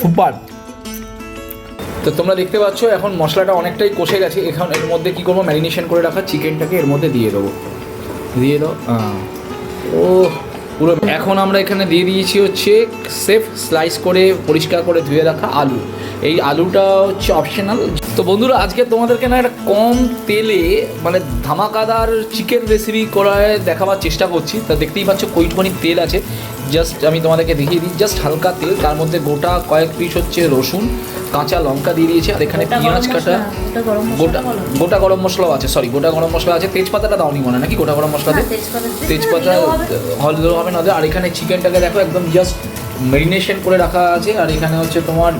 Super. তো তোমরা দেখতে পাচ্ছ, এখন মশলাটা অনেকটাই কষে গেছে। এখন এর মধ্যে কি করব? ম্যারিনেশন করে রাখা চিকেনটাকে এর মধ্যে দিয়ে দেবো। দিয়ে দাও ও পুরো এখন আমরা এখানে দিয়ে দিয়েছি হচ্ছে সেফ স্লাইস করে পরিষ্কার করে ধুয়ে রাখা আলু। এই আলুটা হচ্ছে অপশনাল। তো বন্ধুরা, আজকে তোমাদেরকে না একটা কম তেলে মানে ধামাকাদার চিকেন রেসিপি করায় দেখাবার চেষ্টা করছি। তা দেখতেই পাচ্ছ কইটুখানি তেল আছে। জাস্ট আমি তোমাদেরকে দেখিয়ে দিই জাস্ট হালকা তেল তার মধ্যে গোটা কয়েক পিস হচ্ছে রসুন কাঁচা লঙ্কা দিয়ে দিয়েছে আর এখানে পেঁয়াজ কাটা গোটা গরম গোটা গরম মশলাও আছে সরি গোটা গরম মশলা আছে। তেজপাতাটা দাওনি মনে নাকি গোটা গরম মশলা হ্যাঁ, তেজপাতা দিলেও হবে। না আর এখানে চিকেনটাকে দেখো একদম জাস্ট মেরিনেশন করে রাখা আছে আর এখানে হচ্ছে তোমার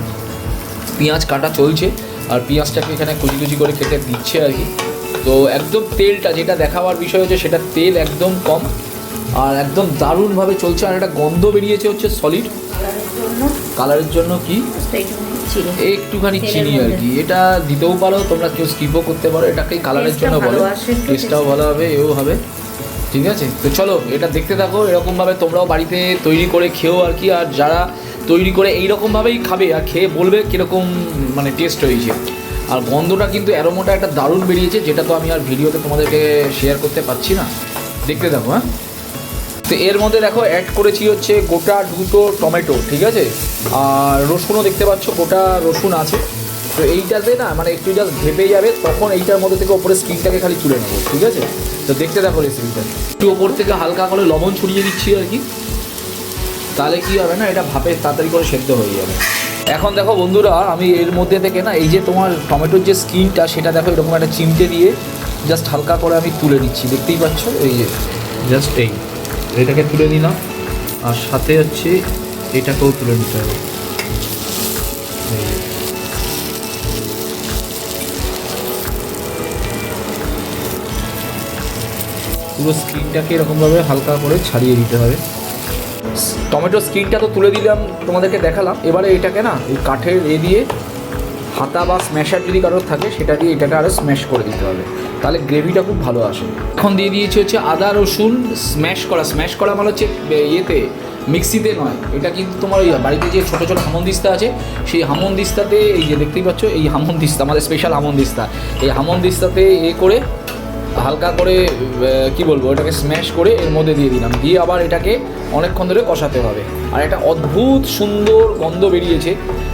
পেঁয়াজ কাটা চলছে আর পেঁয়াজটাকে এখানে কুচি কুচি করে কেটে দিচ্ছে আর কি। তো একদম তেলটা যেটা দেখাবার বিষয় হচ্ছে সেটা তেল একদম কম আর একদম দারুণভাবে চলছে আর একটা গন্ধ বেরিয়েছে হচ্ছে সলিড কালারের জন্য কি। একটুখানি চিনি আর কি। এটা দিতেও পারো তোমরা কেউ স্কিপও করতে পারো। এটাকে কালারের জন্য বলো। টেস্টটাও ভালো হবে এও হবে। ঠিক আছে? তো চলো এটা দেখতে থাকো এরকমভাবে তোমরাও বাড়িতে তৈরি করে খেও আর কি। আর যারা তৈরি করে এইরকমভাবেই খাবে আর খেয়ে বলবে কীরকম মানে টেস্ট হয়েছে আর গন্ধটা কিন্তু অ্যারোমোটা একটা দারুণ বেরিয়েছে যেটা তো আমি আর ভিডিওতে তোমাদেরকে শেয়ার করতে পারছি না। দেখতে থাকো হ্যাঁ? তো এর মধ্যে দেখো অ্যাড করেছি হচ্ছে গোটা দুটো টমেটো, ঠিক আছে? আর রসুনও দেখতে পাচ্ছ, গোটা রসুন আছে। তো এইটাতে না মানে একটু জাস্ট ভেপে যাবে, তখন এইটার মধ্যে থেকে ওপরে স্কিনটাকে খালি তুলে নেব, ঠিক আছে? তো দেখতে দেখো রেসিপিটা একটু ওপর থেকে হালকা করে লবণ ছড়িয়ে দিচ্ছি আর কি। তাহলে কি হবে না, এটা ভাপে তাড়াতাড়ি করে সেদ্ধ হয়ে যাবে। এখন দেখো বন্ধুরা, আমি এর মধ্যে থেকে না, এই যে তোমার টমেটোর যে স্কিনটা সেটা দেখো এরকম একটা চিমটে দিয়ে জাস্ট হালকা করে আমি তুলে নিচ্ছি দেখতেই পাচ্ছ? এই যে জাস্ট এই। এটাকে তুলে নিলাম। আর সাথে হচ্ছে এটাকেও তুলে নিতে হবে। পুরো স্কিনটাকে এরকমভাবে হালকা করে ছাড়িয়ে দিতে হবে। টমেটো স্কিনটা তো তুলে দিলাম, তোমাদেরকে দেখালাম। এবারে এটাকে না, এই কাঠের এ দিয়ে হাতা বা স্ম্যাশার যদি কারোর থাকে, সেটা দিয়ে এটাকে আরও স্ম্যাশ করে দিতে হবে। তাহলে গ্রেভিটা খুব ভালো আসে। এখন দিয়ে দিয়েছি হচ্ছে আদা, রসুন স্ম্যাশ করা। স্ম্যাশ করা মানে হচ্ছে ইয়েতে মিক্সিতে নয়। এটা কিন্তু তোমার ওই বাড়িতে যে ছোটো ছোটো হামন দিস্তা আছে, সেই হামন দিস্তাতে, এই যে দেখতেই পাচ্ছ, এই হামন্দিস্তা আমাদের স্পেশাল হামনদিস্তা এই হামন্দিস্তাতে এ করে হালকা করে কি বলব, এটাকে স্ম্যাশ করে এর মধ্যে দিয়ে দিলাম। দিয়ে আবার এটাকে অনেকক্ষণ ধরে কষাতে হবে। আর একটা অদ্ভুত সুন্দর গন্ধ বেরিয়েছে।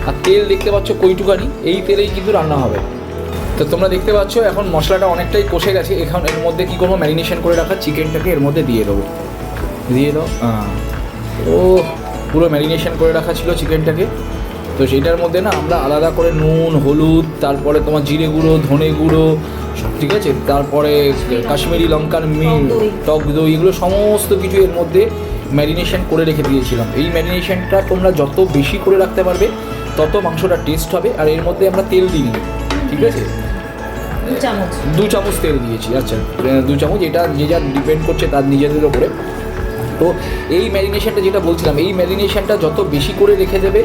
আর তেল দেখতে পাচ্ছ কইটুকানি, এই তেলেই কিন্তু রান্না হবে। তো তোমরা দেখতে পাচ্ছ, এখন মশলাটা অনেকটাই কষে গেছে। এখন এর মধ্যে কি করব ম্যারিনেশন করে রাখা চিকেনটাকে এর মধ্যে দিয়ে দেবো। দিয়ে দাও ও, পুরো ম্যারিনেশন করে রাখা ছিল চিকেনটাকে তো সেটার মধ্যে না আমরা আলাদা করে নুন, হলুদ, তারপরে তোমার জিরে গুঁড়ো, ধনে গুঁড়ো ঠিক আছে? তারপরে কাশ্মীরি লঙ্কার মিল টক দই। এগুলো সমস্ত কিছু এর মধ্যে ম্যারিনেশন করে রেখে দিয়েছিলাম। এই ম্যারিনেশনটা তোমরা যত বেশি করে রাখতে পারবে তত মাংসটা টেস্ট হবে আর এর মধ্যে আমরা তেল দিই ঠিক আছে? দু চামচ। তেল দিয়েছি আচ্ছা। দু চামচ এটা যে যা ডিপেন্ড করছে তার নিজেদের ওপরে তো এই ম্যারিনেশনটা যেটা বলছিলাম, এই ম্যারিনেশনটা যত বেশি করে রেখে দেবে,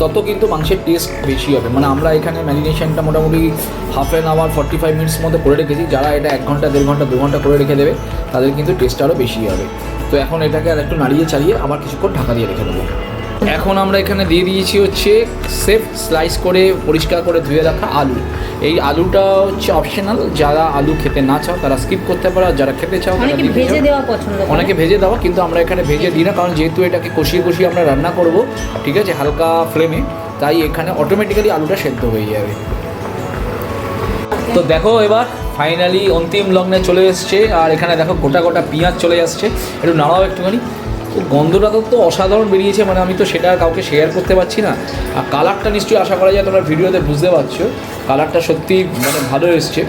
তত কিন্তু মাংসের টেস্ট বেশি হবে। মানে আমরা এখানে ম্যারিনেশনটা মোটামুটি half an hour forty five minutes মধ্যে করে রেখেছি। যারা এটা এক ঘণ্টা, দেড় ঘণ্টা, দু ঘণ্টা করে রেখে দেবে, তাদের কিন্তু টেস্ট আরও বেশি হবে। তো এখন এটাকে আর একটু নাড়িয়ে চালিয়ে আবার কিছুক্ষণ ঢাকা দিয়ে রেখে দেবো। এখন আমরা এখানে দিয়ে দিয়েছি হচ্ছে সেফ স্লাইস করে পরিষ্কার করে ধুয়ে রাখা আলু। এই আলুটা হচ্ছে অপশনাল যারা আলু খেতে না চাও তারা স্কিপ করতে পারো আর যারা খেতে চাও তারা অনেকে ভেজে। দেওয়া পছন্দ অনেকে ভেজে দেওয়া কিন্তু আমরা এখানে ভেজে দিই না কারণ যেহেতু এটাকে কষিয়ে কষিয়ে আমরা রান্না করব ঠিক আছে হালকা ফ্লেমে তাই এখানে অটোমেটিক্যালি আলুটা সেদ্ধ হয়ে যাবে। তো দেখো এবার ফাইনালি অন্তিম লগ্নে চলে এসছে আর এখানে দেখো গোটা গোটা পেঁয়াজ চলে আসছে। একটু নাড়াও একটুখানি। গন্ধটা তো তো অসাধারণ বেরিয়েছে মানে আমি তো সেটা আর কাউকে শেয়ার করতে পারছি না। আর কালারটা নিশ্চয়ই আশা করা যায় তোমরা ভিডিওতে বুঝতে পারছ। কালারটা সত্যি মানে ভালো এসছে।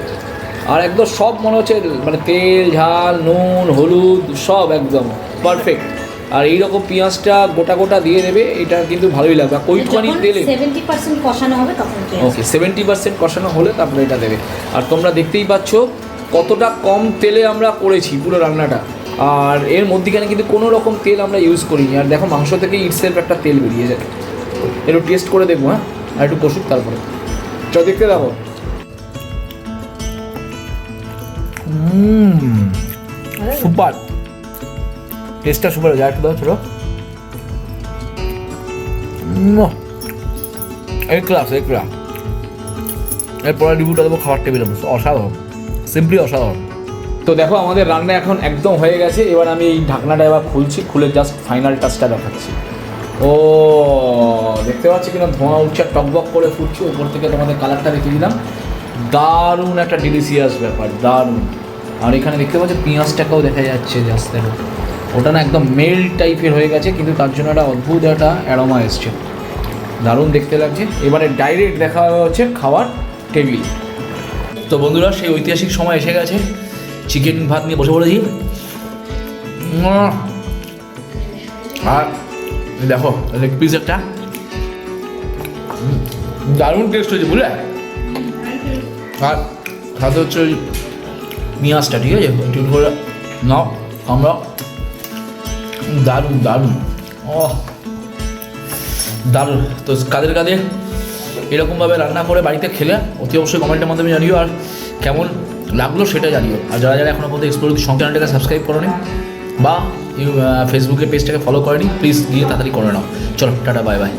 আর একদম সব মনে হচ্ছে মানে তেল ঝাল নুন হলুদ সব একদম পারফেক্ট আর এইরকম পেঁয়াজটা গোটা গোটা দিয়ে দেবে এটা কিন্তু ভালোই লাগবে। আর কইটুখানি তেলে সেভেন্টি পার্সেন্ট কষানো হবে তখন ওকে সেভেন্টি পার্সেন্ট কষানো হলে তারপরে এটা দেবে। আর তোমরা দেখতেই পাচ্ছ কতটা কম তেলে আমরা করেছি পুরো রান্নাটা। আর এর মধ্যিখানে কিন্তু কোনো রকম তেল আমরা ইউজ করিনি। আর দেখো মাংস থেকে ইটসেলফ একটা তেল বেরিয়ে যায়। একটু টেস্ট করে দেখব হ্যাঁ? আর একটু কষুক তারপরে। চ দেখতে দেখো সুপার। টেস্টটা সুপার যায় একটু দাও ছোটো। ক্লাস এই ক্লাস এরপরে রিভিউটা দেবো খাবার টেবিলে বসে অসাধারণ। সিম্পলি অসাধারণ। তো দেখো, আমাদের রান্না এখন একদম হয়ে গেছে। এবার আমি এই ঢাকনাটা এবার খুলছি, খুলে জাস্ট ফাইনাল টাচটা দেখাচ্ছি। ও, দেখতে পাচ্ছি কিনা? ধোঁয়া উঠছে, টকবক করে ফুটছে। উপর থেকে তোমাদের কালারটা দেখিয়ে দিলাম। দারুণ একটা ডিলিশিয়াস ব্যাপার, দারুণ। আর এখানে দেখতে পাচ্ছি, পেঁয়াজটাকেও দেখা যাচ্ছে জাস্ট দেখো। ওটা না একদম মেল টাইপের হয়ে গেছে, কিন্তু তার জন্য একটা অদ্ভুত একটা অ্যারোমা এসছে। দারুণ দেখতে লাগছে। এবারে ডাইরেক্ট দেখা হচ্ছে খাওয়ার টেবিল তো বন্ধুরা, সেই ঐতিহাসিক সময় এসে গেছে। চিকেন ভাত নিয়ে বসে পড়েছি। আর দেখো লেগ পিস একটা। দারুণ টেস্ট হয়েছে, বুঝলে? আর সাথে হচ্ছে ওই পেঁয়াজটা, ঠিক আছে? একটু করে নাও আমরা দারুণ দারুণ। ও দারুণ। তো কাদের কাদের? এরকমভাবে রান্না করে বাড়িতে খেলে, অতি অবশ্যই কমেন্টের মাধ্যমে জানিও। আর কেমন লাগল সেটা জানিও। আর যারা যারা এখনও পর্যন্ত এক্সপ্লোর সং চ্যানেলটাকে সাবস্ক্রাইব করেনি, বা ফেসবুকের পেজটাকে ফলো করেনি প্লিজ গিয়ে তাড়াতাড়ি করে নাও। চলো, টাটা বাই বাই